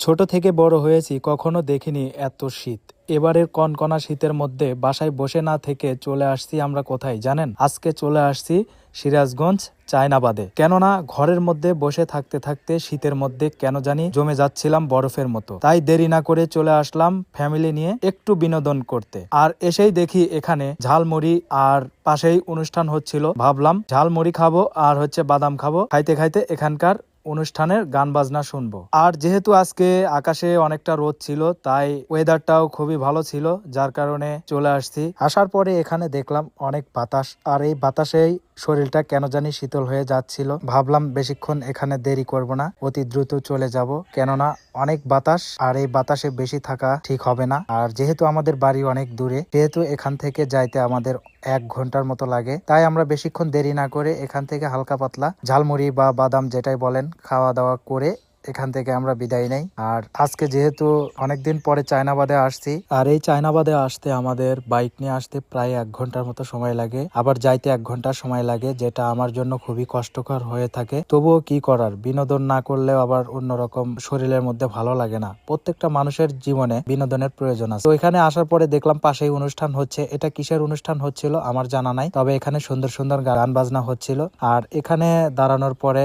ছোট থেকে বড় হয়েছি, কখনো দেখিনি এত শীত। এবারের কনকনা শীতের মধ্যে বাসায় বসে না থেকে চলে আসছি আমরা কোথায় জানেন? আজকে চলে আসছি সিরাজগঞ্জ, চায়নাবাদে। কেননা ঘরের মধ্যে বসে থাকতে থাকতে শীতের মধ্যে কেন জানি জমে যাচ্ছিলাম বরফের মতো। তাই দেরি না করে চলে আসলাম ফ্যামিলি নিয়ে একটু বিনোদন করতে। আর এসেই দেখি এখানে ঝালমুড়ি আর পাশেই অনুষ্ঠান হচ্ছিল। ভাবলাম ঝালমুড়ি খাব আর হচ্ছে বাদাম খাব। খাইতে খাইতে এখানকার অনুষ্ঠানের গান বাজনা শুনব। আর যেহেতু আজকে আকাশে অনেকটা রোদ ছিল, তাই ওয়েদারটাও খুবই ভালো ছিল, যার কারণে চলে আসছি। আসার পরে এখানে দেখলাম অনেক বাতাস, আর এই বাতাসেই শরীরটা কেন জানি শীতল হয়ে যাচ্ছিল। ভাবলাম বেশিক্ষণ এখানে দেরি করব না, অতি দ্রুত চলে যাব। কেননা অনেক বাতাস, আর এই বাতাসে বেশি থাকা ঠিক হবে না। আর যেহেতু আমাদের বাড়ি অনেক দূরে যেহেতু এখান থেকে যাইতে আমাদের এক ঘণ্টার মতো লাগে। তাই আমরা বেশিক্ষণ দেরি না করে এখান থেকে হালকা পাতলা ঝালমুড়ি বা বাদাম যেটাই বলেন খাওয়া দাওয়া করে এখান থেকে আমরা বিদায় নেই। আর আজকে যেহেতু অনেকদিন পরে চায়নাবাদে আসছি, আর এই চায়নাবাদে আসতে আমাদের বাইক নিয়ে আসতে প্রায় এক ঘণ্টার মতো সময় লাগে। আবার যাইতে এক ঘণ্টা সময় লাগে, যেটা আমার জন্য খুবই কষ্টকর হয়ে থাকে। তবুও কি করার? বিনোদন না করলেও আবার অন্যরকম শরীরের মধ্যে ভালো লাগে না। প্রত্যেকটা মানুষের জীবনে বিনোদনের প্রয়োজন আছে। তো এখানে আসার পরে দেখলাম পাশেই অনুষ্ঠান হচ্ছে। এটা কিসের অনুষ্ঠান হচ্ছিল আমার জানা নাই, তবে এখানে সুন্দর সুন্দর গান বাজনা হচ্ছিল। আর এখানে দাঁড়ানোর পরে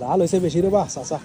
জাল হয়েছে বেশি রে বা চাচা